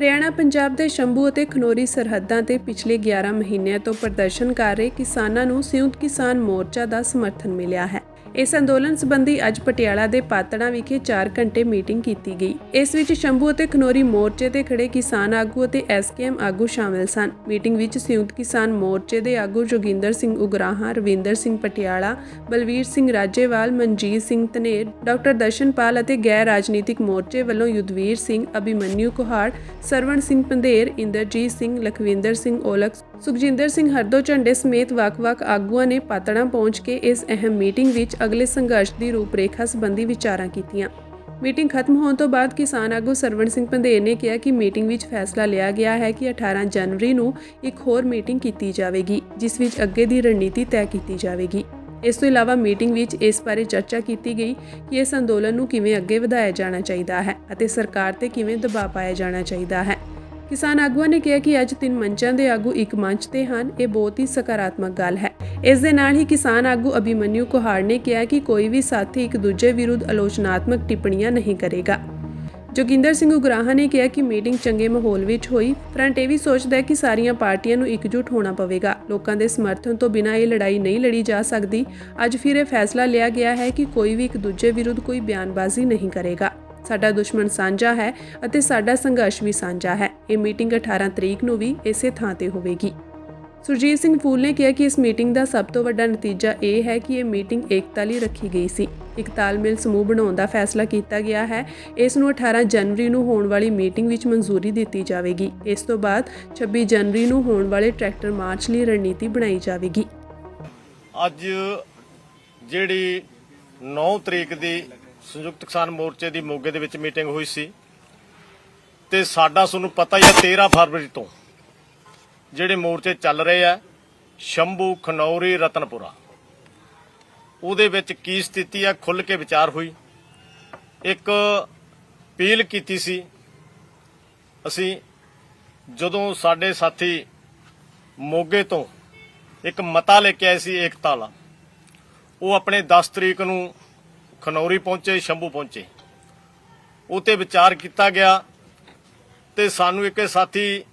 ਹਰਿਆਣਾ, ਪੰਜਾਬ ਦੇ ਸ਼ੰਭੂ ਅਤੇ ਖਨੋਰੀ ਸਰਹੱਦਾਂ ਤੇ ਪਿਛਲੇ 11 ਮਹੀਨਿਆਂ ਤੋਂ ਪ੍ਰਦਰਸ਼ਨ ਕਰ ਰਹੇ ਕਿਸਾਨਾਂ ਨੂੰ ਸੰਯੁਕਤ ਕਿਸਾਨ ਮੋਰਚਾ ਦਾ ਸਮਰਥਨ ਮਿਲਿਆ ਹੈ। ਇਸ ਅੰਦੋਲਨ ਸੰਬੰਧੀ ਅੱਜ ਪਟਿਆਲਾ ਦੇ ਪਾਤੜਾ ਵਿਖੇ 4 ਘੰਟੇ ਮੀਟਿੰਗ ਕੀਤੀ ਗਈ। ਇਸ ਵਿੱਚ ਸ਼ੰਭੂ ਅਤੇ ਖਨੋਰੀ ਮੋਰਚੇ ਤੇ ਖੜੇ ਕਿਸਾਨ ਆਗੂ ਅਤੇ ਐਸਕੇਐਮ ਆਗੂ ਸ਼ਾਮਿਲ ਸਨ। ਮੀਟਿੰਗ ਵਿੱਚ ਸੰਯੁਕਤ ਕਿਸਾਨ ਮੋਰਚੇ ਦੇ ਆਗੂ ਜੋਗਿੰਦਰ ਸਿੰਘ ਉਗਰਾਹਾਂ, ਰਵਿੰਦਰ ਸਿੰਘ ਪਟਿਆਲਾ, ਬਲਵੀਰ ਸਿੰਘ ਰਾਜੇਵਾਲ, ਮਨਜੀਤ ਸਿੰਘ ਧਨੇਰ, ਡਾਕਟਰ ਦਰਸ਼ਨਪਾਲ ਅਤੇ ਗੈਰ ਰਾਜਨੀਤਿਕ ਮੋਰਚੇ ਵੱਲੋਂ ਯੁੱਧਵੀਰ ਸਿੰਘ ਅਭਿਮਨਿਊ ਕੁਹਾੜ, ਸਰਵਣ ਸਿੰਘ ਪੰਧੇਰ, ਇੰਦਰਜੀਤ ਸਿੰਘ, ਲਖਵਿੰਦਰ ਸਿੰਘ ਔਲਖ ਸੁਖਜਿੰਦਰ ਸਿੰਘ ਹਰਦੋ ਝੰਡੇ ਸਮੇਤ ਵੱਖ-ਵੱਖ ਆਗੂਆਂ ਨੇ ਪਾਤੜਾਂ ਪਹੁੰਚ ਕੇ ਇਸ ਅਹਿਮ ਮੀਟਿੰਗ ਵਿੱਚ ਅਗਲੇ ਸੰਘਰਸ਼ ਦੀ ਰੂਪਰੇਖਾ ਸੰਬੰਧੀ ਵਿਚਾਰਾਂ ਕੀਤੀਆਂ। ਮੀਟਿੰਗ ਖਤਮ ਹੋਣ ਤੋਂ ਬਾਅਦ ਕਿਸਾਨ ਆਗੂ ਸਰਵਣ ਸਿੰਘ ਪੰਧੇਰ ਨੇ ਕਿਹਾ ਕਿ ਮੀਟਿੰਗ ਵਿੱਚ ਫੈਸਲਾ ਲਿਆ ਗਿਆ ਹੈ ਕਿ 18 ਜਨਵਰੀ ਨੂੰ ਇੱਕ ਹੋਰ ਮੀਟਿੰਗ ਕੀਤੀ ਜਾਵੇਗੀ, ਜਿਸ ਵਿੱਚ ਅੱਗੇ ਦੀ ਰਣਨੀਤੀ ਤੈਅ ਕੀਤੀ ਜਾਵੇਗੀ। ਇਸ ਤੋਂ ਇਲਾਵਾ ਮੀਟਿੰਗ ਵਿੱਚ ਇਸ ਬਾਰੇ ਚਰਚਾ ਕੀਤੀ ਗਈ ਕਿ ਇਸ ਅੰਦੋਲਨ ਨੂੰ ਕਿਵੇਂ ਅੱਗੇ ਵਧਾਇਆ ਜਾਣਾ ਚਾਹੀਦਾ ਹੈ ਅਤੇ ਸਰਕਾਰ ਤੇ ਕਿਵੇਂ ਦਬਾਅ ਪਾਇਆ ਜਾਣਾ ਚਾਹੀਦਾ ਹੈ। ਕਿਸਾਨ ਆਗੂਆਂ ਨੇ ਕਿਹਾ ਕਿ ਅੱਜ ਤਿੰਨ ਮੰਚਾਂ ਦੇ ਆਗੂ ਇੱਕ ਮੰਚ ਤੇ ਹਨ। ਇਹ ਬਹੁਤ ਹੀ ਸਕਾਰਾਤਮਕ ਗੱਲ ਹੈ। ਇਸ ਦੇ ਨਾਲ ਹੀ ਕਿਸਾਨ ਆਗੂ ਅਭਿਮਨਿਊ ਕੁਹਾੜ ਨੇ ਕਿਹਾ ਕਿ ਕੋਈ ਵੀ ਸਾਥੀ ਇੱਕ ਦੂਜੇ ਵਿਰੁੱਧ ਆਲੋਚਨਾਤਮਕ ਟਿੱਪਣੀਆਂ ਨਹੀਂ ਕਰੇਗਾ। ਜੋਗਿੰਦਰ ਸਿੰਘ ਉਗਰਾਹਾਂ ਨੇ ਕਿਹਾ ਕਿ ਮੀਟਿੰਗ ਚੰਗੇ ਮਾਹੌਲ ਵਿੱਚ ਹੋਈ, ਫਰੰਟ ਇਹ ਵੀ ਸੋਚਦਾ ਹੈ ਕਿ ਸਾਰੀਆਂ ਪਾਰਟੀਆਂ ਨੂੰ ਇਕਜੁੱਟ ਹੋਣਾ ਪਵੇਗਾ। ਲੋਕਾਂ ਦੇ ਸਮਰਥਨ ਤੋਂ ਬਿਨਾਂ ਇਹ ਲੜਾਈ ਨਹੀਂ ਲੜੀ ਜਾ ਸਕਦੀ। ਅੱਜ ਫਿਰ ਇਹ ਫੈਸਲਾ ਲਿਆ ਗਿਆ ਹੈ ਕਿ ਕੋਈ ਵੀ ਇੱਕ ਦੂਜੇ ਵਿਰੁੱਧ ਕੋਈ ਬਿਆਨਬਾਜ਼ੀ ਨਹੀਂ ਕਰੇਗਾ। ਸਾਡਾ ਦੁਸ਼ਮਣ ਸਾਂਝਾ ਹੈ ਅਤੇ ਸਾਡਾ ਸੰਘਰਸ਼ ਵੀ ਸਾਂਝਾ ਹੈ। ਇਹ ਮੀਟਿੰਗ 18 ਤਰੀਕ ਨੂੰ ਵੀ ਇਸੇ ਥਾਂ ਤੇ ਹੋਵੇਗੀ। ਸੁਰਜੀਤ ਸਿੰਘ ਫੂਲ ਨੇ ਕਿਹਾ ਕਿ ਇਸ ਮੀਟਿੰਗ ਦਾ ਸਭ ਤੋਂ ਵੱਡਾ ਨਤੀਜਾ ਇਹ ਹੈ ਕਿ ਇਹ ਮੀਟਿੰਗ ਏਕਤਾ ਲਈ ਰੱਖੀ ਗਈ ਸੀ। ਇੱਕ ਤਾਲਮੇਲ ਸਮੂਹ ਬਣਾਉਣ ਦਾ ਫੈਸਲਾ ਕੀਤਾ ਗਿਆ ਹੈ। ਇਸ ਨੂੰ 18 ਜਨਵਰੀ ਨੂੰ ਹੋਣ ਵਾਲੀ ਮੀਟਿੰਗ ਵਿੱਚ ਮਨਜ਼ੂਰੀ ਦਿੱਤੀ ਜਾਵੇਗੀ। ਇਸ ਤੋਂ ਬਾਅਦ 26 ਜਨਵਰੀ ਨੂੰ ਹੋਣ ਵਾਲੇ ਟਰੈਕਟਰ ਮਾਰਚ ਲਈ ਰਣਨੀਤੀ ਬਣਾਈ ਜਾਵੇਗੀ। ਅੱਜ ਜਿਹੜੀ 9 ਤਰੀਕ ਦੀ ਸੰਯੁਕਤ ਕਿਸਾਨ ਮੋਰਚੇ ਦੀ ਮੋਗੇ ਦੇ ਵਿੱਚ ਮੀਟਿੰਗ ਹੋਈ ਸੀ। ਤੇ ਸਾਡਾ ਤੁਹਾਨੂੰ ਪਤਾ ਹੀ ਹੈ 13 ਫਰਵਰੀ ਤੋਂ ਜਿਹੜੇ ਮੋਰਚੇ ਚੱਲ ਰਹੇ ਆ, ਸ਼ੰਭੂ, ਖਨੌਰੀ, ਰਤਨਪੁਰਾ। ਉਹਦੇ ਵਿੱਚ ਕੀ ਸਥਿਤੀ ਆ, ਖੁੱਲ ਕੇ ਵਿਚਾਰ ਹੋਈ। ਇੱਕ ਅਪੀਲ ਕੀਤੀ ਸੀ, ਅਸੀਂ ਜਦੋਂ ਸਾਡੇ ਸਾਥੀ ਮੋਗੇ ਤੋਂ ਇੱਕ ਮਤਾ ਲੈ ਕੇ ਆਏ ਸੀ ਏਕਤਾ ਵਾਲਾ, ਉਹ ਆਪਣੇ 10 ਤਰੀਕ ਨੂੰ ਖਨੌਰੀ ਪਹੁੰਚੇ, ਸ਼ੰਭੂ ਪਹੁੰਚੇ। ਉਤੇ ਵਿਚਾਰ ਕੀਤਾ ਗਿਆ ਤੇ ਸਾਨੂੰ ਇੱਕ ਸਾਥੀ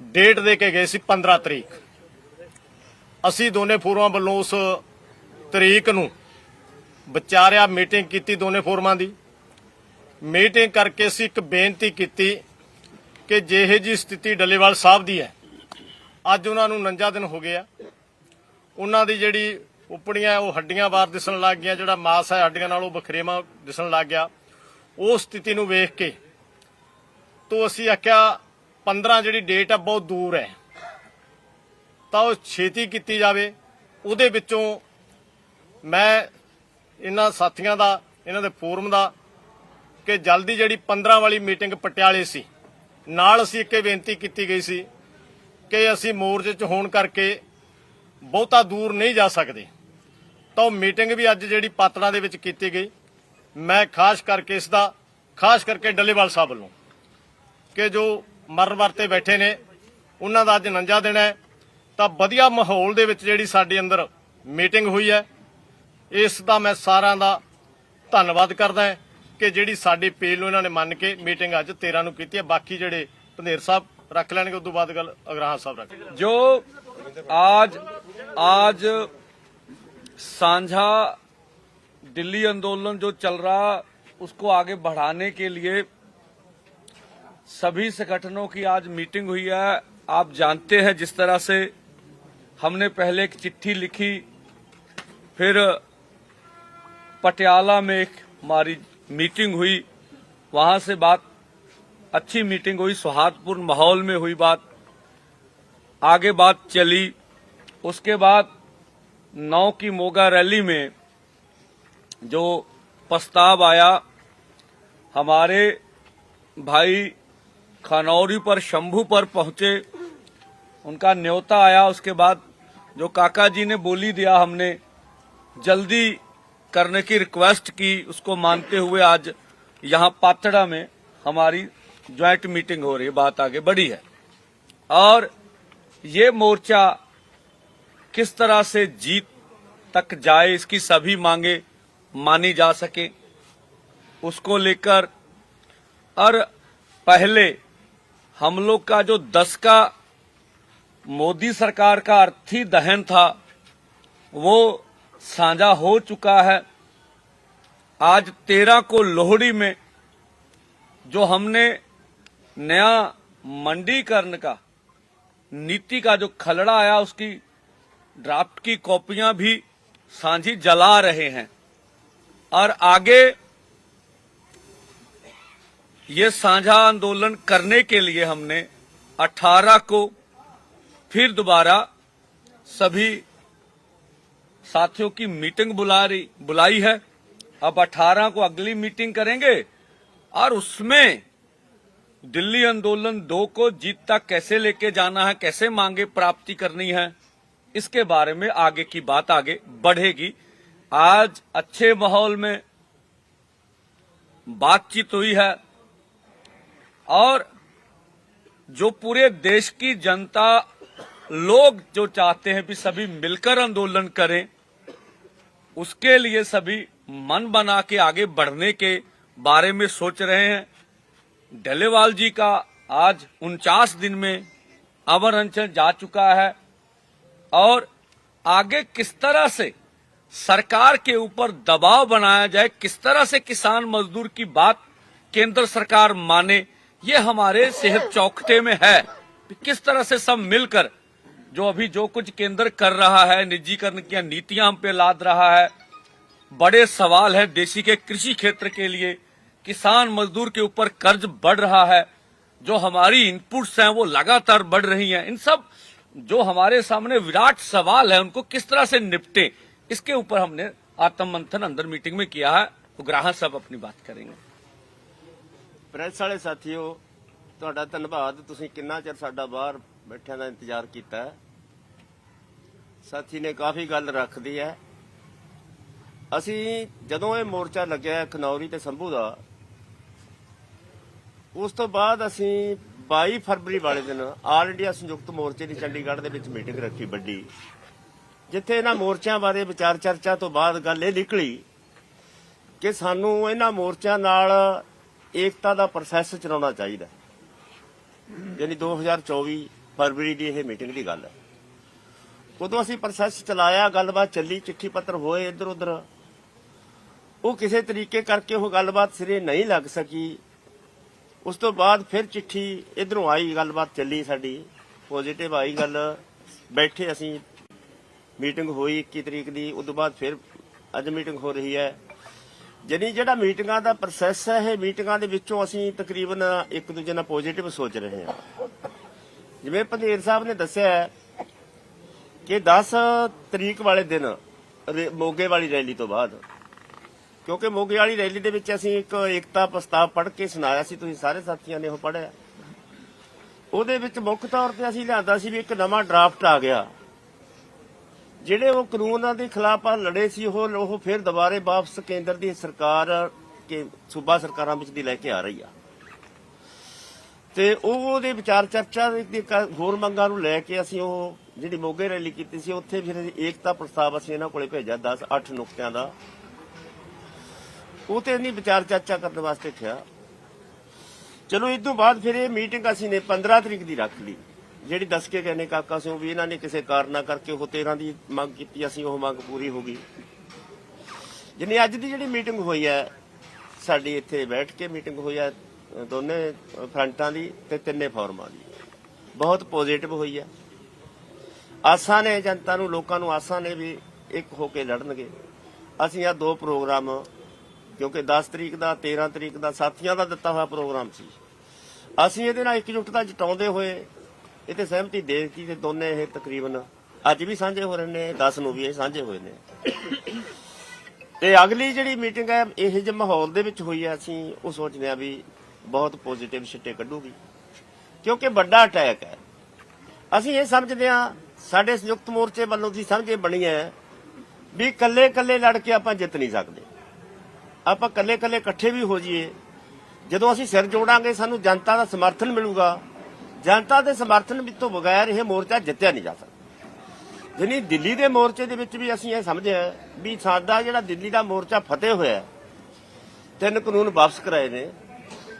ਡੇਟ ਦੇ ਕੇ ਗਏ ਸੀ 15 ਤਰੀਕ। ਅਸੀਂ ਦੋਨੇ ਫੋਰਮਾਂ ਵੱਲੋਂ ਉਸ ਤਰੀਕ ਨੂੰ ਵਿਚਾਰਿਆ, ਮੀਟਿੰਗ ਕੀਤੀ ਦੋਨੇ ਫੋਰਮਾਂ ਦੀ। ਮੀਟਿੰਗ ਕਰਕੇ ਅਸੀਂ ਇੱਕ ਬੇਨਤੀ ਕੀਤੀ ਕਿ ਜਿਹੇ ਜੀ ਸਥਿਤੀ ਡੱਲੇਵਾਲ ਸਾਹਿਬ ਦੀ ਹੈ, ਅੱਜ ਉਹਨਾਂ ਨੂੰ 49 ਦਿਨ ਹੋ ਗਏ ਆ ਉਹਨਾਂ ਦੀ ਜਿਹੜੀ ਉਪੜੀਆਂ, ਉਹ ਹੱਡੀਆਂ ਬਾਹਰ ਦਿਸਣ ਲੱਗ ਗਈਆਂ, ਜਿਹੜਾ ਮਾਸ ਹੈ ਹੱਡੀਆਂ ਨਾਲ ਉਹ ਬਖਰੇਵਾ ਦਿਸਣ ਲੱਗ ਗਿਆ। ਉਹ ਸਥਿਤੀ ਨੂੰ ਵੇਖ ਕੇ ਤੋਂ ਅਸੀਂ ਆਖਿਆ 15 ਜਿਹੜੀ ਡੇਟ ਆ, ਬਹੁਤ ਦੂਰ ਹੈ। ਤਾਂ ਉਹ ਛੇਤੀ ਕੀਤੀ ਜਾਵੇ। ਉਹਦੇ ਵਿੱਚੋਂ ਮੈਂ ਇਹਨਾਂ ਸਾਥੀਆਂ ਦਾ, ਇਹਨਾਂ ਦੇ ਫੋਰਮ ਦਾ ਕਿ ਜਲਦੀ ਜਿਹੜੀ 15 ਵਾਲੀ ਮੀਟਿੰਗ ਪਟਿਆਲੇ ਸੀ, ਨਾਲ ਅਸੀਂ ਇੱਕ ਬੇਨਤੀ ਕੀਤੀ ਗਈ ਸੀ ਕਿ ਅਸੀਂ ਮੋਰਚੇ 'ਚ ਹੋਣ ਕਰਕੇ ਬਹੁਤਾ ਦੂਰ ਨਹੀਂ ਜਾ ਸਕਦੇ। ਤਾਂ ਉਹ ਮੀਟਿੰਗ ਵੀ ਅੱਜ ਜਿਹੜੀ ਪਾਤੜਾ ਦੇ ਵਿੱਚ ਕੀਤੀ ਗਈ। ਮੈਂ ਖਾਸ ਕਰਕੇ ਇਸ ਦਾ, ਖਾਸ ਕਰਕੇ ਡੱਲੇਵਾਲ ਸਾਹਿਬ ਵੱਲੋਂ ਕਿ ਜੋ ਮਰਨ ਵਰਤੇ ਬੈਠੇ ਨੇ, ਉਹਨਾਂ ਦਾ ਅੱਜ ਨੰਜਾ ਦੇਣਾ ਹੈ। ਤਾਂ ਵਧੀਆ ਮਾਹੌਲ ਦੇ ਵਿੱਚ ਜਿਹੜੀ ਸਾਡੇ ਅੰਦਰ ਮੀਟਿੰਗ ਹੋਈ ਹੈ, ਇਸ ਦਾ ਮੈਂ ਸਾਰਿਆਂ ਦਾ ਧੰਨਵਾਦ ਕਰਦਾ ਕਿ ਜਿਹੜੀ ਸਾਡੀ ਪੇਲ ਨੂੰ ਇਹਨਾਂ ਨੇ ਮੰਨ ਕੇ ਮੀਟਿੰਗ ਅੱਜ 13 ਨੂੰ ਕੀਤੀ ਹੈ। ਬਾਕੀ ਜਿਹੜੇ ਪੰਧੇਰ ਸਾਹਿਬ ਰੱਖ ਲੈਣਗੇ, ਉਸ ਤੋਂ ਬਾਅਦ ਗੱਲ ਅਗਰਾਹਾਂ ਸਾਹਿਬ ਰੱਖ ਜੋ ਅੱਜ ਅੱਜ साझा दिल्ली आंदोलन जो चल रहा, उसको आगे बढ़ाने के लिए सभी संगठनों की आज मीटिंग हुई है। आप जानते हैं जिस तरह से हमने पहले एक चिट्ठी लिखी, फिर पटियाला में एक हमारी मीटिंग हुई, वहाँ से बात, अच्छी मीटिंग हुई सौहार्दपूर्ण माहौल में हुई बात, आगे बात चली, उसके बाद नौ की मोगा रैली में जो प्रस्ताव आया, हमारे भाई खनौरी पर, शंभू पर पहुँचे, उनका न्योता आया, उसके बाद जो काका जी ने बोली दिया हमने, जल्दी करने की रिक्वेस्ट की, उसको मानते हुए आज यहाँ पातड़ा में हमारी ज्वाइंट मीटिंग हो रही है, बात आगे बढ़ी है। और ये मोर्चा किस तरह से जीत तक जाए, इसकी सभी मांगे मानी जा सके। उसको लेकर और पहले हम लोग का जो दस का मोदी सरकार का अर्थी दहन था, वो साझा हो चुका है। आज तेरह को लोहड़ी में जो हमने नया मंडीकरण का, नीति का जो खलड़ा आया, उसकी ड्राफ्ट की कॉपियाँ भी सांझी जला रहे हैं। और आगे ये साझा आंदोलन करने के लिए हमने 18 को फिर दोबारा सभी साथियों की मीटिंग बुला रही बुलाई है। अब 18 को अगली मीटिंग करेंगे और उसमें दिल्ली आंदोलन दो को जीत तक कैसे लेके जाना है, कैसे मांगे प्राप्ति करनी है इसके बारे में आगे की बात आगे बढ़ेगी। आज अच्छे माहौल में बातचीत हुई है और जो पूरे देश की जनता लोग जो चाहते हैं कि सभी मिलकर आंदोलन करें, उसके लिए सभी मन बना के आगे बढ़ने के बारे में सोच रहे हैं। डलेवाल जी का आज उनचास दिन में अमर अनशन जा चुका है। और आगे किस तरह से सरकार के ऊपर दबाव बनाया जाए, किस तरह से किसान मजदूर की बात केंद्र सरकार माने, ये हमारे सेहत चौकटे में है। किस तरह से सब मिलकर जो अभी जो कुछ केंद्र कर रहा है, निजीकरण की नीतियाँ हम पे लाद रहा है, बड़े सवाल है देशी के कृषि क्षेत्र के लिए, किसान मजदूर के ऊपर कर्ज बढ़ रहा है, जो हमारी इनपुट्स हैं वो लगातार बढ़ रही हैं, इन सब जो हमारे सामने विराट सवाल है उनको किस तरह से निपटे इसके ऊपर हमने आत्म मंथन अंदर मीटिंग में किया है तो ग्राहक सब अपनी बात करेंगे ਪ੍ਰੈਸ ਵਾਲੇ ਸਾਥੀਓ ਤੁਹਾਡਾ ਧੰਨਵਾਦ ਤੁਸੀਂ ਕਿੰਨਾ ਚਿਰ ਸਾਡਾ ਬਾਹਰ ਬੈਠਿਆਂ ਦਾ ਇੰਤਜ਼ਾਰ ਕੀਤਾ ਹੈ ਸਾਥੀ ਨੇ ਕਾਫੀ ਗੱਲ ਰੱਖਦੀ ਹੈ ਅਸੀਂ ਜਦੋਂ ਇਹ ਮੋਰਚਾ ਲੱਗਿਆ ਹੈ ਖਨੌਰੀ ਤੇ ਸੰਭੂ ਦਾ ਉਸ ਤੋਂ ਬਾਅਦ ਅਸੀਂ 22 ਫਰਵਰੀ ਵਾਲੇ ਦਿਨ ਆਲ ਇੰਡੀਆ ਸੰਯੁਕਤ ਮੋਰਚੇ ਦੀ ਚੰਡੀਗੜ੍ਹ ਦੇ ਵਿੱਚ ਮੀਟਿੰਗ ਰੱਖੀ ਵੱਡੀ, ਜਿੱਥੇ ਇਹਨਾਂ ਮੋਰਚਿਆਂ ਬਾਰੇ ਵਿਚਾਰ ਚਰਚਾ ਤੋਂ ਬਾਅਦ ਗੱਲ ਇਹ ਨਿਕਲੀ ਕਿ ਸਾਨੂੰ ਇਹਨਾਂ ਮੋਰਚਿਆਂ ਨਾਲ ਏਕਤਾ ਦਾ ਪ੍ਰੋਸੈਸ ਚਲਾਉਣਾ ਚਾਹੀਦਾ ਯਾਨੀ 2024 ਫਰਵਰੀ ਦੀ ਇਹ ਮੀਟਿੰਗ ਦੀ ਗੱਲ ਹੈ। ਉਦੋਂ ਅਸੀਂ ਪ੍ਰੋਸੈਸ ਚਲਾਇਆ, ਗੱਲਬਾਤ ਚੱਲੀ, ਚਿੱਠੀ ਪੱਤਰ ਹੋਏ ਇੱਧਰ ਉੱਧਰ ਉਹ ਕਿਸੇ ਤਰੀਕੇ ਕਰਕੇ ਉਹ ਗੱਲਬਾਤ ਸਿਰੇ ਨਹੀਂ ਲੱਗ ਸਕੀ। ਉਸ ਤੋਂ ਬਾਅਦ ਫਿਰ ਚਿੱਠੀ ਇਧਰੋਂ ਆਈ, ਗੱਲਬਾਤ ਚੱਲੀ ਸਾਡੀ ਪੋਜ਼ਿਟਿਵ ਆਈ ਗੱਲ, ਬੈਠੇ ਅਸੀਂ ਮੀਟਿੰਗ ਹੋਈ 21 ਤਰੀਕ ਦੀ, ਉਸ ਤੋਂ ਬਾਅਦ ਫਿਰ ਅੱਜ ਮੀਟਿੰਗ ਹੋ ਰਹੀ ਹੈ। ਜਾਣੀ ਜਿਹੜਾ ਮੀਟਿੰਗਾਂ ਦਾ ਪ੍ਰੋਸੈਸ ਹੈ, ਇਹ ਮੀਟਿੰਗਾਂ ਦੇ ਵਿੱਚੋਂ ਅਸੀਂ ਤਕਰੀਬਨ ਇੱਕ ਦੂਜੇ ਨਾਲ ਪੋਜ਼ਿਟਿਵ ਸੋਚ ਰਹੇ ਹਾਂ। ਜਿਵੇਂ ਪੰਧੇਰ ਸਾਹਿਬ ਨੇ ਦੱਸਿਆ ਕਿ 10 ਤਰੀਕ ਵਾਲੇ ਦਿਨ ਮੋਗੇ ਵਾਲੀ ਰੈਲੀ ਤੋਂ ਬਾਅਦ ਕਿਉਂਕਿ ਮੋਗੇ ਵਾਲੀ ਰੈਲੀ ਦੇ ਵਿੱਚ ਅਸੀਂ ਇੱਕ ਏਕਤਾ ਪ੍ਰਸਤਾਵ ਪੜ੍ਹ ਕੇ ਸੁਣਾਇਆ ਸੀ, ਤੁਸੀਂ ਸਾਰੇ ਸਾਥੀਆਂ ਨੇ ਉਹ ਪੜ੍ਹਿਆ। ਉਹਦੇ ਵਿੱਚ ਮੁੱਖ ਤੌਰ ਤੇ ਅਸੀਂ ਲਿਆਂਦਾ ਸੀ ਵੀ ਇੱਕ ਨਵਾਂ ਡਰਾਫਟ ਆ ਗਿਆ। ਜਿਹੜੇ ਉਹ ਕਾਨੂੰਨਾਂ ਦੇ ਖਿਲਾਫ ਆ ਲੜੇ ਸੀ, ਉਹ ਉਹ ਫਿਰ ਦੁਬਾਰੇ ਵਾਪਸ ਕੇਂਦਰ ਦੀ ਸਰਕਾਰ, ਕੇ ਸੂਬਾ ਸਰਕਾਰਾਂ ਵਿੱਚ ਦੀ ਲੈ ਕੇ ਆ ਰਹੀ ਆ। ਤੇ ਉਹ ਉਹਦੇ ਵਿਚਾਰ ਚਰਚਾ ਦੀ ਹੋਰ ਮੰਗਾਂ ਨੂੰ ਲੈ ਕੇ ਅਸੀਂ ਉਹ ਜਿਹੜੀ ਮੋਗੇ ਰੈਲੀ ਕੀਤੀ ਸੀ, ਉੱਥੇ ਫਿਰ ਏਕਤਾ ਪ੍ਰਸਤਾਵ ਅਸੀਂ ਇਹਨਾਂ ਕੋਲੇ ਭੇਜਿਆ 10 8 ਨੁਕਤਿਆਂ ਦਾ। ਉਹ ਤੇ ਨਹੀਂ ਵਿਚਾਰ ਚਰਚਾ ਕਰਨ ਵਾਸਤੇ ਥਿਆ ਚਲੋ, ਇਸ ਤੋਂ ਬਾਅਦ ਫਿਰ ਇਹ ਮੀਟਿੰਗ ਅਸੀਂ ਨੇ 15 ਤਰੀਕ ਦੀ ਰੱਖ ਲਈ। ਜਿਹੜੀ ਦੱਸ ਕੇ ਗਏ ਨੇ ਕਾਕਾ ਸਿੰਘ ਵੀ ਇਹਨਾਂ ਨੇ ਕਿਸੇ ਕਾਰਨਾ ਕਰਕੇ ਉਹ 13 ਦੀ ਮੰਗ ਕੀਤੀ, ਅਸੀਂ ਉਹ ਮੰਗ ਪੂਰੀ ਹੋ ਗਈ। ਜਿੰਨੀ ਅੱਜ ਦੀ ਜਿਹੜੀ ਮੀਟਿੰਗ ਹੋਈ ਹੈ, ਸਾਡੀ ਇੱਥੇ ਬੈਠ ਕੇ ਮੀਟਿੰਗ ਹੋਈ ਹੈ ਦੋਨੇ ਫਰੰਟਾਂ ਦੀ ਤੇ ਤਿੰਨੇ ਫੋਰਮਾਂ ਦੀ। ਬਹੁਤ ਪੋਜ਼ਿਟਿਵ ਹੋਈ ਹੈ। ਆਸਾਂ ਨੇ ਜਨਤਾ ਨੂੰ, ਲੋਕਾਂ ਨੂੰ ਆਸਾਂ ਨੇ ਵੀ ਇੱਕ ਹੋ ਕੇ ਲੜਨਗੇ। ਅਸੀਂ ਆ ਦੋ ਪ੍ਰੋਗਰਾਮ ਕਿਉਂਕਿ 10 ਤਰੀਕ ਦਾ 13 ਤਰੀਕ ਦਾ ਸਾਥੀਆਂ ਦਾ ਦਿੱਤਾ ਹੋਇਆ ਪ੍ਰੋਗਰਾਮ ਸੀ। ਅਸੀਂ ਇਹਦੇ ਨਾਲ ਇਕਜੁੱਟਤਾ ਜਟਾਉਂਦੇ ਹੋਏ ਇਹ ਤੇ ਸਹਿਮਤੀ ਦੇ ਦਿੱਤੀ ਤੇ ਦੋਨੇ ਇਹ ਤਕਰੀਬਨ ਅੱਜ ਵੀ ਸਾਂਝੇ ਹੋ ਰਹੇ ਨੇ 10 ਨੂੰ ਵੀ ਇਹ ਸਾਂਝੇ ਹੋਏ ਨੇ। ਤੇ ਅਗਲੀ ਜਿਹੜੀ ਮੀਟਿੰਗ ਹੈ, ਇਹ ਜਿਹੇ ਮਾਹੌਲ ਦੇ ਵਿੱਚ ਹੋਈ ਹੈ, ਅਸੀਂ ਉਹ ਸੋਚਦੇ ਆ ਵੀ ਬਹੁਤ ਪੋਜ਼ਿਟਿਵ ਛਿੱਟੇ ਕੱਢੂਗੀ। ਕਿਉਂਕਿ ਵੱਡਾ ਅਟੈਕ ਹੈ। ਅਸੀਂ ਇਹ ਸਮਝਦੇ ਆ ਸਾਡੇ ਸੰਯੁਕਤ ਮੋਰਚੇ ਵੱਲੋਂ ਦੀ ਸਮਝ ਇਹ ਬਣੀ ਹੈ ਵੀ ਇਕੱਲੇ ਇਕੱਲੇ ਲੜ ਕੇ ਆਪਾਂ ਜਿੱਤ ਨਹੀਂ ਸਕਦੇ। ਆਪਾਂ ਕੱਲੇ ਕੱਲੇ ਇਕੱਠੇ ਵੀ ਹੋ ਜਾਈਏ। ਜਦੋਂ ਅਸੀਂ ਸਿਰ ਜੋੜਾਂਗੇ, ਸਾਨੂੰ ਜਨਤਾ ਦਾ ਸਮਰਥਨ ਮਿਲੂਗਾ। ਜਨਤਾ ਦੇ ਸਮਰਥਨ ਤੋਂ ਬਗੈਰ ਇਹ ਮੋਰਚਾ ਜਿੱਤਿਆ ਨਹੀਂ ਜਾ ਸਕਦਾ। ਜਿਹਨੀ ਦਿੱਲੀ ਦੇ ਮੋਰਚੇ ਦੇ ਵਿੱਚ ਵੀ ਅਸੀਂ ਇਹ ਸਮਝਿਆ ਵੀ ਸਾਡਾ ਜਿਹੜਾ ਦਿੱਲੀ ਦਾ ਮੋਰਚਾ ਫਤਿਹ ਹੋਇਆ, ਤਿੰਨ ਕਾਨੂੰਨ ਵਾਪਸ ਕਰਾਏ ਨੇ।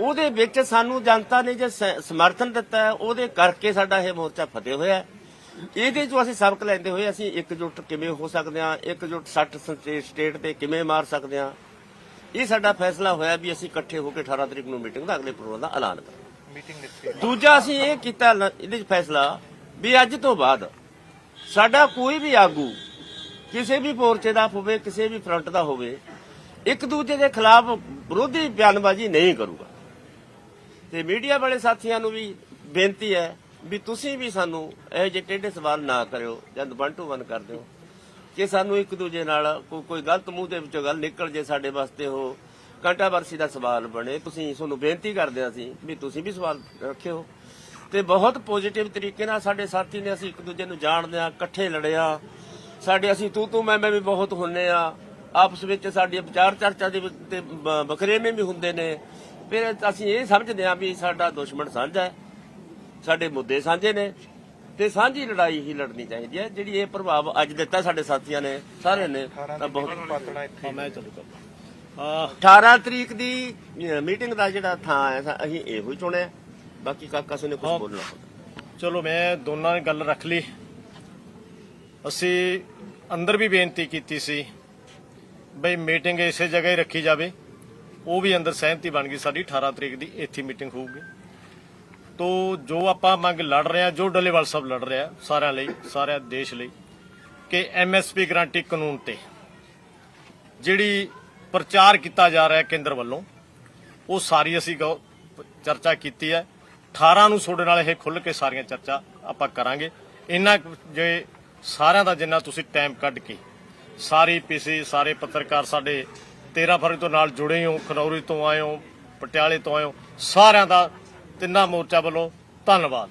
ਉਹਦੇ ਵਿੱਚ ਸਾਨੂੰ ਜਨਤਾ ਨੇ ਜੇ ਸਮਰਥਨ ਦਿੱਤਾ ਉਹਦੇ ਕਰਕੇ ਸਾਡਾ ਇਹ ਮੋਰਚਾ ਫਤਿਹ ਹੋਇਆ। ਇਹਦੇ ਚੋਂ ਅਸੀਂ ਸਬਕ ਲੈਂਦੇ ਹੋਏ ਅਸੀਂ ਇਕਜੁੱਟ ਕਿਵੇਂ ਹੋ ਸਕਦੇ ਹਾਂ, ਇਕਜੁੱਟ ਸੱਟ ਸਟੇ- ਸਟੇਟ ਤੇ ਕਿਵੇਂ ਮਾਰ ਸਕਦੇ ਹਾਂ। ਇਹ ਸਾਡਾ ਫੈਸਲਾ ਹੋਇਆ ਵੀ ਅਸੀਂ ਇਕੱਠੇ ਹੋ ਕੇ 18 ਤਰੀਕ ਨੂੰ ਮੀਟਿੰਗ ਦਾ ਅਗਲੇ ਪ੍ਰੋਗਰਾਮ ਦਾ ਐਲਾਨ ਕਰਾਂਗੇ। ਦੂਜਾ ਅਸੀਂ ਇਹ ਕੀਤਾ ਇਹਦੇ ਵਿੱਚ ਫੈਸਲਾ ਵੀ ਅੱਜ ਤੋਂ ਬਾਅਦ ਸਾਡਾ ਕੋਈ ਵੀ ਆਗੂ ਕਿਸੇ ਵੀ ਮੋਰਚੇ ਦਾ ਹੋਵੇ ਕਿਸੇ ਵੀ ਫਰੰਟ ਦਾ ਹੋਵੇ ਇੱਕ ਦੂਜੇ ਦੇ ਖਿਲਾਫ ਵਿਰੋਧੀ ਬਿਆਨਬਾਜ਼ੀ ਨਹੀਂ ਕਰੂਗਾ। ਤੇ ਮੀਡੀਆ ਵਾਲੇ ਸਾਥੀਆਂ ਨੂੰ ਵੀ ਬੇਨਤੀ ਹੈ ਵੀ ਤੁਸੀਂ ਵੀ ਸਾਨੂੰ ਇਹ ਜਿਹੇ ਟੇਢੇ ਸਵਾਲ ਨਾ ਕਰਿਓ ਜਦ ਵਨ ਟੂ ਵਨ ਕਰਦੇ ਹੋ ਕਿ ਸਾਨੂੰ ਇੱਕ ਦੂਜੇ ਨਾਲ ਕੋਈ ਕੋਈ ਗਲਤ ਮੂੰਹ ਦੇ ਵਿੱਚੋਂ ਗੱਲ ਨਿਕਲ ਜੇ ਸਾਡੇ ਵਾਸਤੇ ਉਹ ਕੰਟਰੋਵਰਸੀ ਦਾ ਸਵਾਲ ਬਣੇ, ਤੁਸੀਂ ਤੁਹਾਨੂੰ ਬੇਨਤੀ ਕਰਦੇ ਹਾਂ ਅਸੀਂ ਵੀ ਤੁਸੀਂ ਵੀ ਸਵਾਲ ਰੱਖਿਓ। ਤੇ ਬਹੁਤ ਪੋਜ਼ਿਟਿਵ ਤਰੀਕੇ ਨਾਲ ਸਾਡੇ ਸਾਥੀ ਨੇ ਅਸੀਂ ਇੱਕ ਦੂਜੇ ਨੂੰ ਜਾਣਦੇ ਆ ਇਕੱਠੇ ਲੜਿਆ ਸਾਡੇ ਅਸੀਂ ਤੂੰ ਤੂੰ, ਮੈਂ ਮੈਂ ਵੀ ਬਹੁਤ ਹੁੰਨੇ ਆ ਆਪਸ ਵਿੱਚ ਸਾਡੀ ਵਿਚਾਰ ਚਰਚਾ ਦੇ ਵਿੱਚ ਬਖਰੇਵੇਂ ਵੀ ਹੁੰਦੇ ਨੇ। ਫਿਰ ਅਸੀਂ ਇਹ ਸਮਝਦੇ ਆ ਵੀ ਸਾਡਾ ਦੁਸ਼ਮਣ ਸਾਂਝਾ ਹੈ। ਸਾਡੇ ਮੁੱਦੇ ਸਾਂਝੇ ਨੇ। ਤੇ ਸਾਂਝੀ ਲੜਾਈ ਹੀ ਲੜਨੀ ਚਾਹੀਦੀ ਹੈ। ਜਿਹੜੀ ਇਹ ਪ੍ਰਭਾਵ ਅੱਜ ਦਿੱਤਾ ਸਾਡੇ ਸਾਥੀਆਂ ਨੇ ਸਾਰਿਆਂ ਨੇ ਤਾਂ ਬਹੁਤ ਹਾਂ ਮੈਂ ਚਾਲੂ ਕਰਦਾ। ਆ 18 ਤਰੀਕ ਦੀ ਮੀਟਿੰਗ ਦਾ ਜਿਹੜਾ ਥਾਂ ਹੈ ਸਾ- ਅਸੀਂ ਇਹੋ ਹੀ ਚੁਣਿਆ। ਬਾਕੀ ਕਾਕਾ ਨੇ ਕੁਝ। ਬੋਲਣਾ ਚਲੋ ਮੈਂ ਦੋਨਾਂ ਨੇ ਗੱਲ ਰੱਖ ਲਈ। ਅਸੀਂ ਅੰਦਰ ਵੀ ਬੇਨਤੀ ਕੀਤੀ ਸੀ ਬਈ ਮੀਟਿੰਗ ਇਸੇ ਜਗ੍ਹਾ ਹੀ ਰੱਖੀ ਜਾਵੇ। ਉਹ ਵੀ ਅੰਦਰ ਸਹਿਮਤੀ ਬਣ ਗਈ ਸਾਡੀ 18 ਤਰੀਕ ਦੀ ਇੱਥੇ ਮੀਟਿੰਗ ਹੋਊਗੀ। ਤੋ ਜੋ ਆਪਾਂ ਮੰਗ ਲੜ ਰਹੇ ਆ ਜੋ ਡੱਲੇਵਾਲ ਸਾਹਿਬ ਲੜ ਰਿਹਾ ਸਾਰਿਆਂ ਲਈ, ਸਾਰਿਆਂ ਦੇਸ਼ ਲਈ, ਕਿ ਐਮਐਸਪੀ ਗਰੰਟੀ ਕਾਨੂੰਨ ਤੇ ਜਿਹੜੀ ਪ੍ਰਚਾਰ ਕੀਤਾ ਜਾ ਰਿਹਾ ਕੇਂਦਰ ਵੱਲੋਂ, ਉਹ ਸਾਰੀ ਅਸੀਂ ਗੌ- ਚਰਚਾ ਕੀਤੀ ਹੈ। 18 ਨੂੰ ਤੁਹਾਡੇ ਨਾਲ ਇਹ ਖੁੱਲ ਕੇ ਸਾਰੀਆਂ ਚਰਚਾ ਆਪਾਂ ਕਰਾਂਗੇ। ਇੰਨਾ ਜੇ ਸਾਰਿਆਂ ਦਾ ਜਿੰਨਾ ਤੁਸੀਂ ਟਾਈਮ ਕੱਢ ਕੇ ਸਾਰੀ ਪੀਸੀ ਸਾਰੇ ਪੱਤਰਕਾਰ ਸਾਡੇ 13 ਫਰਵਰੀ ਤੋਂ ਨਾਲ ਜੁੜੇ ਹੋ, ਖਨੌਰੀ ਤੋਂ ਆਏ ਹੋ, ਪਟਿਆਲੇ ਤੋਂ ਆਏ ਹੋ, ਸਾਰਿਆਂ ਦਾ ਤਿੰਨਾਂ ਮੋਰਚਾ ਵੱਲੋਂ ਧੰਨਵਾਦ।